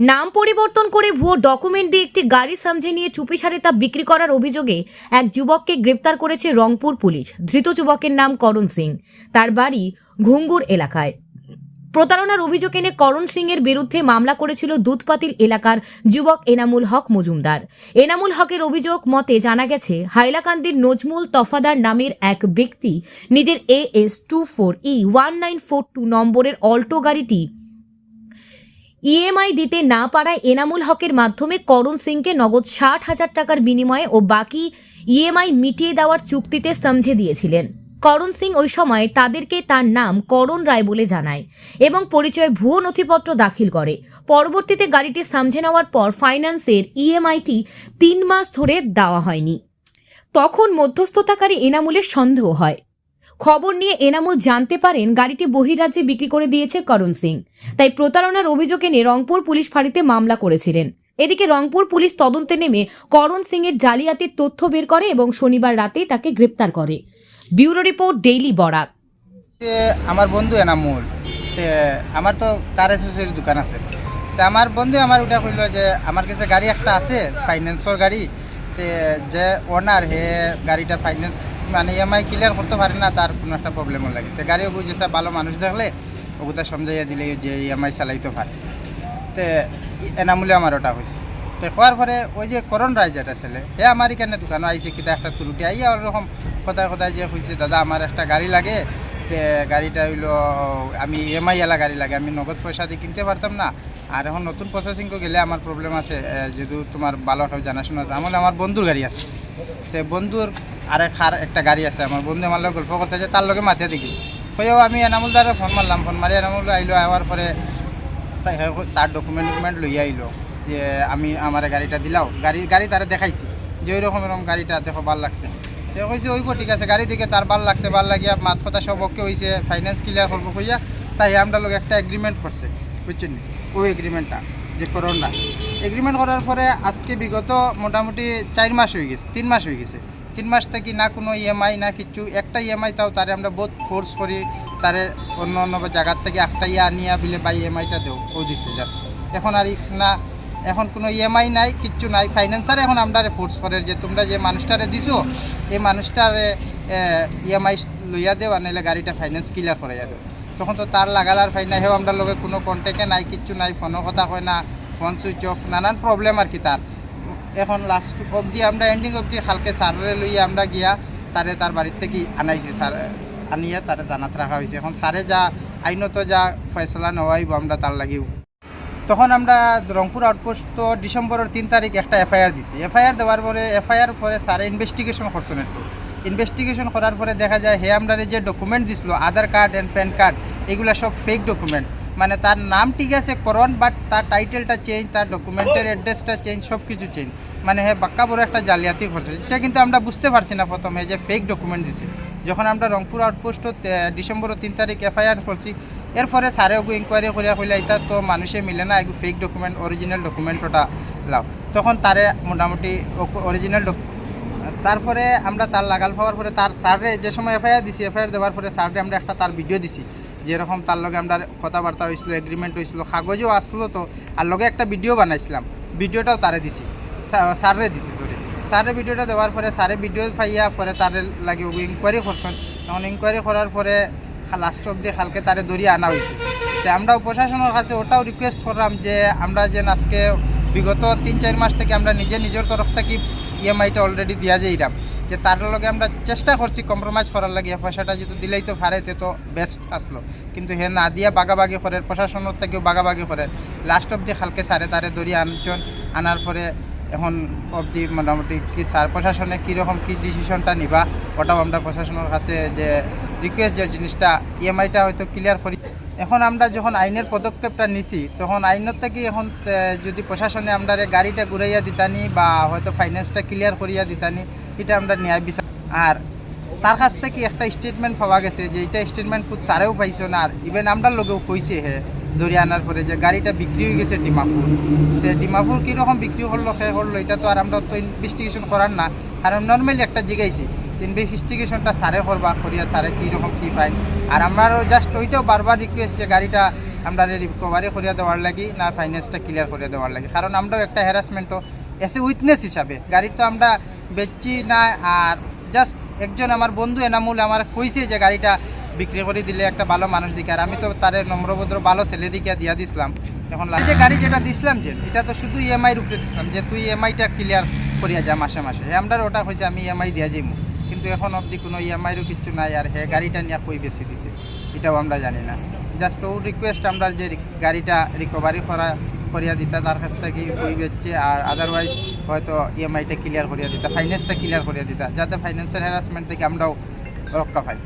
নাম পরিবর্তন করে ভুয়ো ডকুমেন্ট দিয়ে একটি গাড়ি সামঝে নিয়ে চুপিসারে তা বিক্রি করার অভিযোগে এক যুবককে গ্রেপ্তার করেছে রংপুর পুলিশ। ধৃত যুবকের নাম করণ সিং। তার বাড়ি ঘুঙ্গুর এলাকায়। প্রতারণার অভিযোগ এনে করণ সিং এর বিরুদ্ধে মামলা করেছিল দুধপাতিল এলাকার যুবক এনামুল হক মজুমদার। এনামুল হকের অভিযোগ মতে জানা গেছে, হাইলাকান্দির নজমুল তফাদার নামের এক ব্যক্তি নিজের A S two four E one nine four two নম্বরের অল্টো গাড়িটি ইএমআই দিতে না পারায় এনামুল হকের মাধ্যমে করণ সিংকে নগদ ষাট হাজার টাকার বিনিময়ে ও বাকি ইএমআই মিটিয়ে দেওয়ার চুক্তিতে সমঝে দিয়েছিলেন। করণ সিং ওই সময় তাদেরকে তার নাম করণ রায় বলে জানায় এবং পরিচয় ভুয়ো নথিপত্র দাখিল করে। পরবর্তীতে গাড়িটি সামঝে নেওয়ার পর ফাইন্যান্সের ইএমআইটি তিন মাস ধরে দেওয়া হয়নি। তখন মধ্যস্থতাকারী এনামুলের সন্দেহ হয়। খবর নিয়ে এনামুল জানতে পারেন গাড়িটি বহিরাজ্যে বিক্রি করে দিয়েছে করণ সিং। তাই প্রতারণার অভিযোগ এনে রংপুর পুলিশ ফাঁড়িতে মামলা করেছিলেন। এদিকে রংপুর পুলিশ তদন্তে নেমে করণ সিং এর জালিয়াতির তথ্য বের করে এবং শনিবার রাতেই তাকে গ্রেপ্তার করে। Bureau report, daily Barak. আমার বন্ধু এনামুল। আমার তো কার এসেসরির দোকান আছে। তে, আমার বন্ধু আমার ওটা কইল যে, আমার কাছে গাড়ি একটা আছে ফাইন্যান্সর গাড়ি। যে ওনার হে গাড়িটা ফাইন্যান্স মানে ইএমআই ক্লিয়ার করতে পারে না, তার কোনো একটা প্রবলেমও লাগে। তো গাড়িও বুঝেছে, ভালো মানুষ দেখলে ওগুতা সমঝাইয়া দিলে যে ইএমআই চালাইতে পারে। তে এনামূলে আমার ওটা হয়েছে তো হওয়ার পরে ওই যে করণ রায় যেটা ছেলে হে আমার এখানে দোকানে আইছে, কিতা একটা ত্রুটি, আইয়া ওরকম কোথায় কোথায় যে কইছে দাদা, আমার একটা গাড়ি লাগে গাড়িটা হইল, আমি ইএমআই এলা গাড়ি লাগে, আমি নগদ পয়সা দিয়ে কিনতে পারতাম না। আর এখন নতুন প্রসেসিং গেলে আমার প্রবলেম আছে যেহেতু তোমার ভালো জানাশোনা আমার আমার বন্ধুর গাড়ি আছে। সে বন্ধুর আর একটা গাড়ি আছে আমার বন্ধু আমার লগে গল্প করতে যে তার লগে মাথা দেখি হয়েও আমি এনামুল দ্বারা ফোন মারলাম ফোন মারি এনামুল আইলো আওয়ার পরে তার ডকুমেন্ট ডকুমেন্ট লইয়া আইলো যে আমি আমার গাড়িটা দিলাও। গাড়ি গাড়ি তারা দেখাইছি, যে ওই রকম এরকম গাড়িটা দেখো, ভালো লাগছে। কইছে ওইব ঠিক আছে, গাড়ি দিকে তার ভালো লাগছে, ভালো লাগিয়া মাত কথা সব ওকে হয়েছে ফাইন্যান্স ক্লিয়ার করব কইয়া, তাই আমরা লোক একটা এগ্রিমেন্ট করছে, বুঝছেন? ওই এগ্রিমেন্টটা যে করোনা। এগ্রিমেন্ট করার পরে আজকে বিগত মোটামুটি চার মাস হয়ে গেছে, তিন মাস হয়ে গেছে। তিন মাস থেকে না কোনো ইএমআই না কিছু একটা ইএমআই তাও তারে আমরা বহুত ফোর্স করি, তারে অন্য অন্য জায়গার থেকে একটা ইয়ে আনিয়া বিলে বা ইএমআইটা দেও, ও দিছে জাস্ট এখন আর ইস না এখন কোনো ইএমআই নাই, কিচ্ছু নাই। ফাইন্যান্সারে এখন আমরা ফোর্স করে যে তোমরা যে মানুষটারে দিছো, এই মানুষটারে ইএমআই লইয়া দেও আর নাহলে গাড়িটা ফাইন্যান্স ক্লিয়ার করে যাবে তখন তো তার লাগালার ফাইন নাই। হেও আমরা লগে কোনো কন্টেক্টে নাই, কিচ্ছু নাই ফোনও কথা হয় না ফোন সুইচ অফ নানান প্রবলেম আর কি তার। এখন লাস্ট অবধি আমরা এন্ডিং অবধি হালকে সারে লইয়া আমরা গিয়া তারে তার বাড়ির থেকে আনাইছি, স্যার, আনিয়া তারে জানাত রাখা হয়েছে এখন স্যারে যা, আইনত যা ফয়সলা নেওয়াইব আমরা তার লাগিও। তখন আমরা রংপুর আউটপোস্ট তো ডিসেম্বরের তিন তারিখ একটা এফআইআর দিছি। এফআইআর দেওয়ার পরে এফআইআর পরে স্যারে ইনভেস্টিগেশন করছেন একটু ইনভেস্টিগেশন করার পরে দেখা যায়, হে আমরা যে ডকুমেন্ট দিছিল, Aadhaar card and PAN card এগুলো সব ফেক ডকুমেন্ট মানে তার নাম ঠিক আছে, করণ বাট তার টাইটেলটা চেঞ্জ তার ডকুমেন্টের অ্যাড্রেসটা চেঞ্জ সব কিছু চেঞ্জ মানে হে বাক্কা বড় একটা জালিয়াতি করছে এটা কিন্তু আমরা বুঝতে পারছি না প্রথমে যে ফেক ডকুমেন্ট দিছে। যখন আমরা রংপুর আউটপোস্টত ডিসেম্বর তিন তারিখ এফআইআর করছি এরপরে স্যারে ওগু ইনকোয়ারি করিয়া কইলা এটা তো মানুষে মিলে না এগু ফেক ডকুমেন্ট অরিজিনাল ডকুমেন্ট ওটা লাও। তখন তারে মোটামুটি অরিজিনাল তারপরে আমরা তার লাগাল পাওয়ার পরে তার স্যারে যে সময় এফআইআর দিছি এফআইআর দেওয়ার পরে স্যারে আমরা একটা তার ভিডিও দিছি যেরকম তার লগে আমরা কথাবার্তা হয়েছিল এগ্রিমেন্ট হয়েছিল কাগজও আসলো তো, আর লগে একটা ভিডিও বানাইছিলাম ভিডিওটাও তারে দিছি স্যারে দিছি সরি স্যারে ভিডিওটা দেওয়ার পরে স্যারে ভিডিও পাইয়া পরে তারে লাগে ইনকোয়ারি করছেন। তখন ইনকোয়ারি করার পরে লাস্ট অব্দি কালকে তারে ধরিয়ে আনা হয়েছে। তো আমরাও প্রশাসনের কাছে ওটাও রিকোয়েস্ট করলাম যে আমরা যে আজকে বিগত তিন চার মাস থেকে আমরা নিজে নিজের তরফ থেকে ইএমআইটা অলরেডি দিয়া যাইরাম। যে তার লগে আমরা চেষ্টা করছি কম্প্রোমাইজ করার লাগে পয়সাটা যদি দিলেই তো ফারেতে তো বেস্ট আসলো। কিন্তু হে না দিয়া বাগাবাগি করে, প্রশাসনের থেকেও বাগাবাগি করে। লাস্ট অব্দি খালকে সারে তারে ধরিয়ে আনছেন আনার পরে এখন অবধি মোটামুটি কি স্যার প্রশাসনে কীরকম কী ডিসিশনটা নিবা, ওটাও আমরা প্রশাসনের কাছে যে রিকোয়েস্ট যে জিনিসটা ইএমআইটা হয়তো ক্লিয়ার করি। এখন আমরা যখন আইনের পদক্ষেপটা নিছি, তখন আইনের থেকে এখন যদি প্রশাসনে আমরা গাড়িটা ঘুরাইয়া দিতানি বা হয়তো ফাইন্যান্সটা ক্লিয়ার করিয়া দিতানি, এটা আমরা ন্যায় বিচার। আর তার কাছ থেকে একটা স্টেটমেন্ট পাওয়া গেছে যে এটা স্টেটমেন্ট খুব স্যারেও পাইছো না। আর ইভেন আমরা লোকেও কইছে হে, ধরে আনার পরে যে গাড়িটা বিক্রি হয়ে গেছে ডিমাপুর। তে ডিমাপুর কীরকম বিক্রি করল সে করল এটা তো আর আমরা তো ইনভেস্টিগেশন করার না। কারণ নর্মালি একটা জিগাইছি ইনভেস্টিগেশনটা সারে করবা করিয়া সারে কীরকম কী ফাইন আর আমারও জাস্ট ওইটাও বারবার রিকোয়েস্ট যে গাড়িটা আমরা রিকভারি করিয়া দেওয়ার লাগি, না ফাইন্যান্সটা ক্লিয়ার করিয়া দেওয়ার লাগি। কারণ আমরাও একটা হ্যারাসমেন্টও এসে উইটনেস হিসাবে গাড়ি তো আমরা বেচছি না, আর জাস্ট একজন আমার বন্ধু এনামুল আমার কইছে যে গাড়িটা বিক্রি করে দিলে একটা ভালো মানুষ দিকে। আর আমি তো তার নম্রভদ্র ভালো ছেলে দিকে দিয়া দিছিলাম। এখন যে গাড়ি যেটা দিছিলাম যে, এটা তো শুধু ইএমআইয়ের উপরে দিছিলাম যে তুই ইএমআইটা ক্লিয়ার করিয়া যা মাসে মাসে। আমরা ওটা হয়েছে আমি ইএমআই দিয়া যাইমু। কিন্তু এখন অবধি কোনো ইএমআইরও কিছু নাই আর হ্যাঁ গাড়িটা নিয়ে কই বেশি দিছে? এটাও আমরা জানি না। জাস্ট ও রিকোয়েস্ট আমরা যে গাড়িটা রিকভারি করা, করিয়া দিতা, তার কাছ থেকে কই বেচছে আর আদারওয়াইজ হয়তো ইএমআইটা ক্লিয়ার করিয়া দিতা ফাইন্যান্সটা ক্লিয়ার করিয়া দিতা, যাতে ফাইন্যান্সিয়াল হ্যারাসমেন্ট থেকে আমরাও রক্ষা পাই।